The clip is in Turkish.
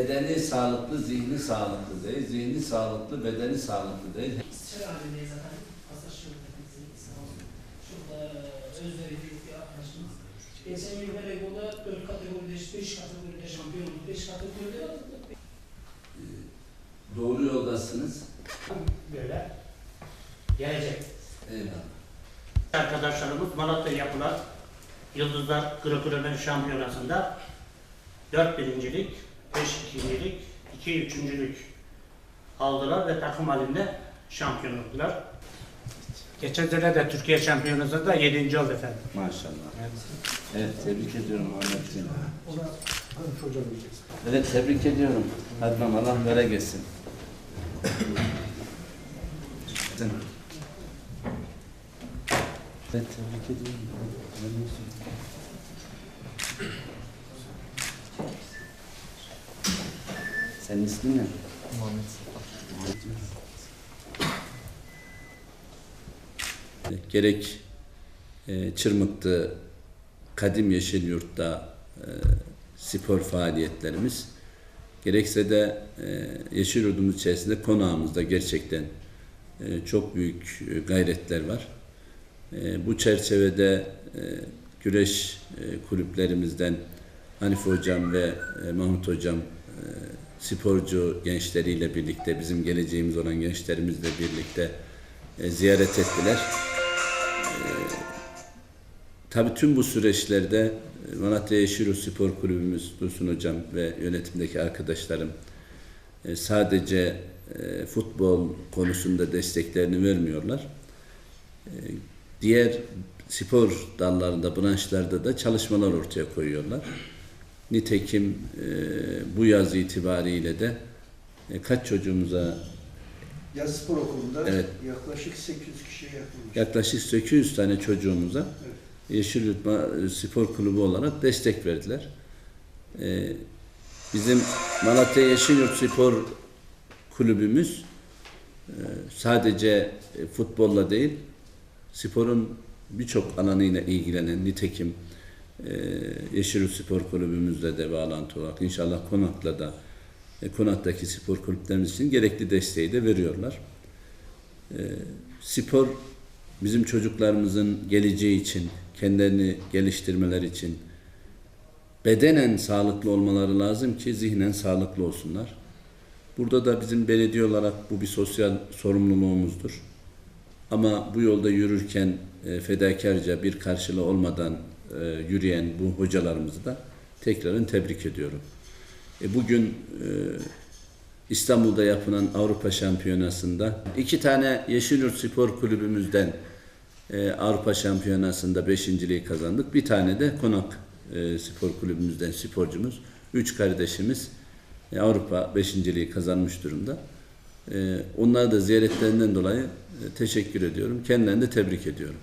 bedeni sağlıklı, zihni sağlıklı değil. Zihni sağlıklı, bedeni sağlıklı değil. İstişare halindeyiz zaten. Şubemizin sağ olsun. Şurada özveri büyük bir arkadaşımız. Geçen yıl voleybolda 4 kategoride, 5 kategoride şampiyon olduk. 5 kategoride aldık. Doğru yoldasınız. Böyle. Gelecek. Eyvallah. Arkadaşlarımız Malatya yapılan Yıldızlar Kırıkırı'nın şampiyonasında 4 birincilik, 5 ikincilik, 2 üçüncülük aldılar ve takım halinde şampiyon oldular. Geçen sene de Türkiye şampiyonasında 7. oldu efendim. Maşallah. Evet, tebrik ediyorum Ahmetciğim. Evet, tebrik ediyorum. Adnan Allah böyle geçsin. Evet, tebrik ediyorum. Senin ismin ne? Gerek e, Çırmık'ta, Kadim Yeşil Yurt'ta e, spor faaliyetlerimiz, gerekse de e, Yeşil Yurt'umuz içerisinde konağımızda gerçekten e, çok büyük e, gayretler var. E, bu çerçevede e, güreş e, kulüplerimizden Hanife Hocam ve e, Mahmut Hocam sporcu gençleriyle birlikte, bizim geleceğimiz olan gençlerimizle birlikte e, ziyaret ettiler. Tabii tüm bu süreçlerde e, Malatya Yeşilyurt Spor Kulübümüz Dursun Hocam ve yönetimdeki arkadaşlarım e, sadece e, futbol konusunda desteklerini vermiyorlar. E, Diğer spor dallarında, branşlarda da çalışmalar ortaya koyuyorlar. Nitekim e, bu yaz itibariyle de e, kaç çocuğumuza Yaz spor okulunda Evet. yaklaşık 800 kişiye yakınmış. yaklaşık 800 tane çocuğumuza Evet. Yeşilyurt Ma- Spor Kulübü olarak destek verdiler. Ee, bizim Malatya Yeşilyurt Spor Kulübümüz e, sadece e, futbolla değil, sporun birçok alanıyla ilgilenen nitekim e, Yeşilyurt Spor Kulübümüzle de bağlantı olarak inşallah Konak'la da e, Konak'taki spor kulüplerimiz için gerekli desteği de veriyorlar. E, spor bizim çocuklarımızın geleceği için, kendilerini geliştirmeleri için bedenen sağlıklı olmaları lazım ki zihnen sağlıklı olsunlar. Burada da bizim belediye olarak bu bir sosyal sorumluluğumuzdur. Ama bu yolda yürürken e, fedakarca bir karşılığı olmadan e, yürüyen bu hocalarımızı da tekrarın tebrik ediyorum. E, bugün e, İstanbul'da yapılan Avrupa Şampiyonası'nda iki tane Yeşilyurt Spor Kulübümüzden e, Avrupa Şampiyonası'nda beşinciliği kazandık. Bir tane de Konak e, Spor Kulübümüzden sporcumuz. Üç kardeşimiz e, Avrupa beşinciliği kazanmış durumda. E, onlara da ziyaretlerinden dolayı e, teşekkür ediyorum. Kendilerini de tebrik ediyorum.